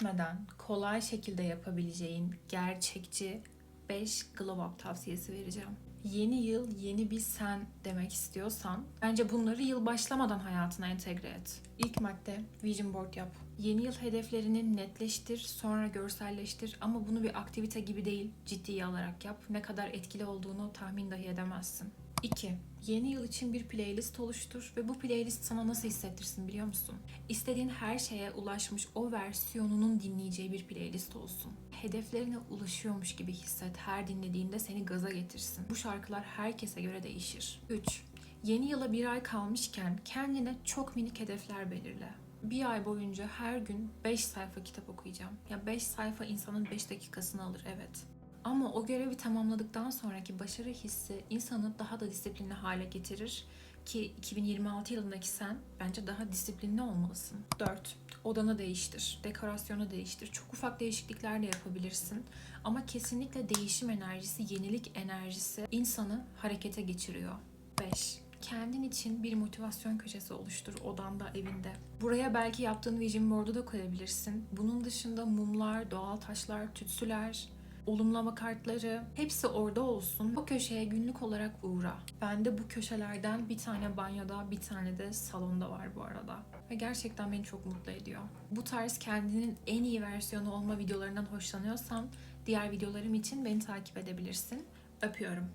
gitmeden kolay şekilde yapabileceğin gerçekçi 5 glow up tavsiyesi vereceğim. Yeni yıl yeni bir sen demek istiyorsan bence bunları yıl başlamadan hayatına entegre et. İlk madde vision board yap. Yeni yıl hedeflerini netleştir, sonra görselleştir ama bunu bir aktivite gibi değil, ciddiye alarak yap. Ne kadar etkili olduğunu tahmin dahi edemezsin. 2. Yeni yıl için bir playlist oluştur ve bu playlist sana nasıl hissettirsin biliyor musun? İstediğin her şeye ulaşmış o versiyonunun dinleyeceği bir playlist olsun. Hedeflerine ulaşıyormuş gibi hisset her dinlediğinde seni gaza getirsin. Bu şarkılar herkese göre değişir. 3. Yeni yıla bir ay kalmışken kendine çok minik hedefler belirle. Bir ay boyunca her gün 5 sayfa kitap okuyacağım. Ya 5 sayfa insanın 5 dakikasını alır evet. Ama o görevi tamamladıktan sonraki başarı hissi insanı daha da disiplinli hale getirir ki 2026 yılındaki sen bence daha disiplinli olmalısın. 4. Odanı değiştir, dekorasyonu değiştir. Çok ufak değişiklikler de yapabilirsin. Ama kesinlikle değişim enerjisi, yenilik enerjisi insanı harekete geçiriyor. 5. Kendin için bir motivasyon köşesi oluştur odanda, evinde. Buraya belki yaptığın vision board'u da koyabilirsin. Bunun dışında mumlar, doğal taşlar, tütsüler, olumlama kartları hepsi orada olsun. O köşeye günlük olarak uğra. Bende bu köşelerden bir tane banyoda, bir tane de salonda var bu arada. Ve gerçekten beni çok mutlu ediyor. Bu tarz kendinin en iyi versiyonu olma videolarından hoşlanıyorsan diğer videolarım için beni takip edebilirsin. Öpüyorum.